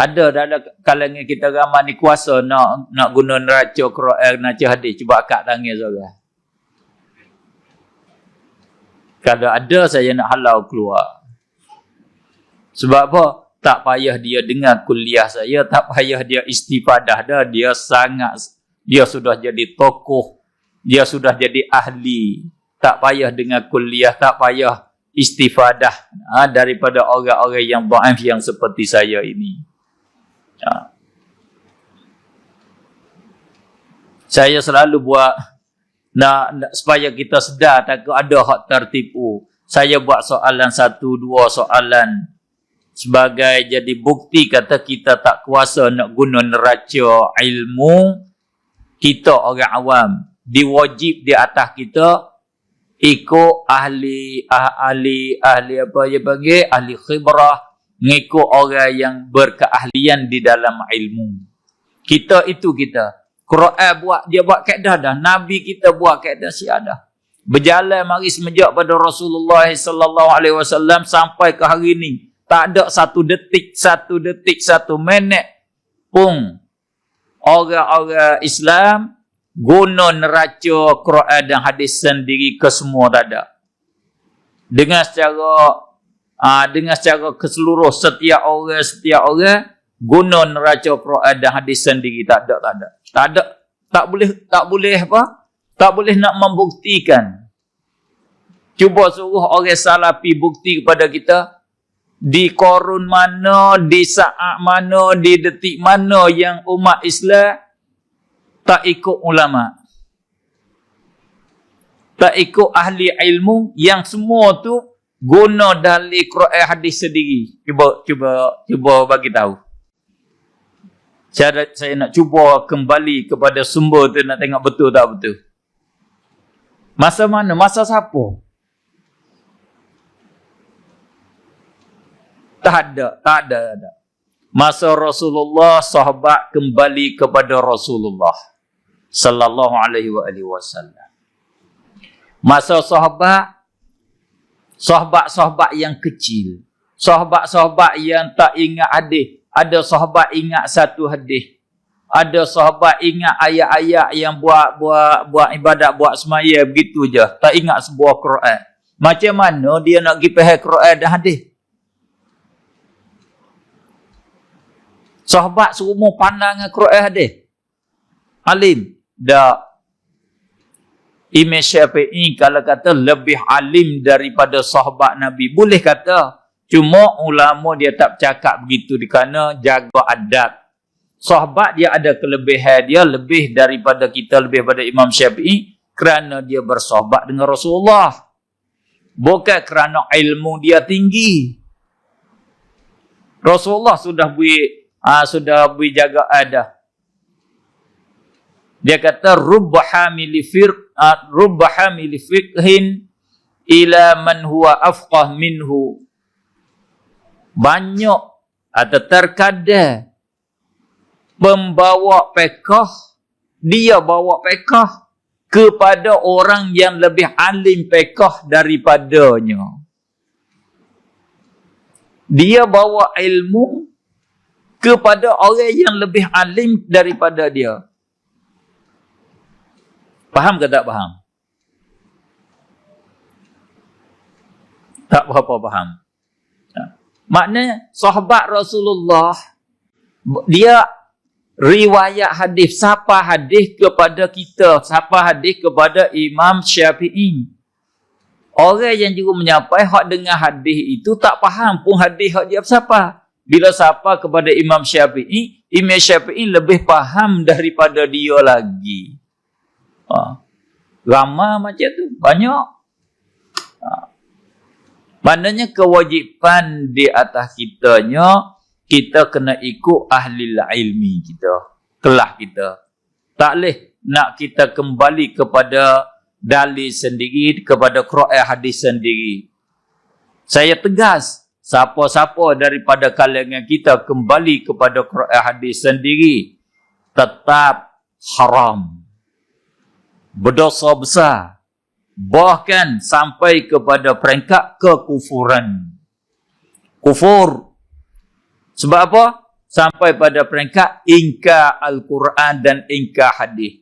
Ada dalam kalangan kita ramai ni kuasa nak nak guna neraca Quran, neraca hadis. Cuba akak tangan seorang. Kalau ada saya nak halau keluar. Sebab apa? Tak payah dia dengar kuliah saya, tak payah dia istifadah dah. Dia sangat, dia sudah jadi tokoh, dia sudah jadi ahli. Tak payah dengar kuliah, tak payah istifadah ha, daripada orang-orang yang baif yang seperti saya ini. Ha. Saya selalu buat nak, nak supaya kita sedar takut ada hak tertipu. Saya buat soalan satu dua soalan sebagai jadi bukti kata kita tak kuasa nak guna neraca ilmu kita orang awam diwajib di atas kita ikut ahli ah, ahli ahli apa dia panggil ahli khibrah ngikut orang yang berkeahlian di dalam ilmu. Kita itu kita Quran buat dia buat kaedah dah. Nabi kita buat kaedah si ada berjalan mari semenjak pada Rasulullah sallallahu alaihi wasallam sampai ke hari ini tak ada satu detik satu detik satu minit pun orang-orang Islam guna neraca Quran dan hadis sendiri ke semua tak ada. Dengan secara uh, dengan secara keseluruh setiap orang setiap orang guna neraca Quran dan hadis sendiri tak ada tak ada. Tak ada tak boleh tak boleh apa? Tak boleh nak membuktikan. Cuba suruh orang salafi bukti kepada kita di korun mana, di saat mana, di detik mana yang umat Islam tak ikut ulama tak ikut ahli ilmu yang semua tu guna dalil Quran hadis sendiri. Cuba cuba cuba bagi tahu. Saya saya nak cuba kembali kepada sumber tu nak tengok betul tak betul. Masa mana? Masa siapa? Tak ada tak ada, ada. Masa Rasulullah sahabat kembali kepada Rasulullah sallallahu alaihi wa alihi wasallam. Masa sahabat sahabat-sahabat yang kecil, sahabat-sahabat yang tak ingat hadis, ada sahabat ingat satu hadis. Ada sahabat ingat ayat-ayat yang buat buat buat ibadat buat semaya begitu je, tak ingat sebuah Quran. Macam mana dia nak pergi faham Quran dan hadis? Sahabat semua pandang Quran hadis. Alim. Dah. Imam Syafi'i kalau kata lebih alim daripada sahabat Nabi. Boleh kata. Cuma ulama dia tak bercakap begitu di kerana jaga adab. Sahabat dia ada kelebihan dia lebih daripada kita lebih daripada Imam Syafi'i kerana dia bersahabat dengan Rasulullah. Bukan kerana ilmu dia tinggi. Rasulullah sudah beri ah sudah beri jaga ada. Dia kata rubba hamili fir uh, rubba hamili fiqhin ila man huwa afqah minhu. Banyak atau terkadang pembawa pekah dia bawa pekah kepada orang yang lebih alim pekah daripadanya. Dia bawa ilmu kepada orang yang lebih alim daripada dia. Faham ke tak faham? Tak berapa faham. Ya. Maknanya sahabat Rasulullah dia riwayat hadis siapa hadis kepada kita, siapa hadis kepada Imam Syafi'i. Orang yang juga menyapai hak dengan hadis itu tak faham pun hadis hak dia siapa bila sapa kepada Imam Syafi'i, Imam Syafi'i lebih faham daripada dia lagi. Ha. Ramah macam tu, banyak. Ha. Maknanya kewajipan di atas kitanya, kita kena ikut ahli ilmi kita. Kelah kita. Tak boleh nak kita kembali kepada dalil sendiri, kepada Quran hadis sendiri. Saya tegas, siapa-siapa daripada kalangan kita kembali kepada Quran hadis sendiri tetap haram berdosa besar bahkan sampai kepada peringkat kekufuran. Kufur. Sebab apa? Sampai pada peringkat ingka Al-Quran dan ingka hadis.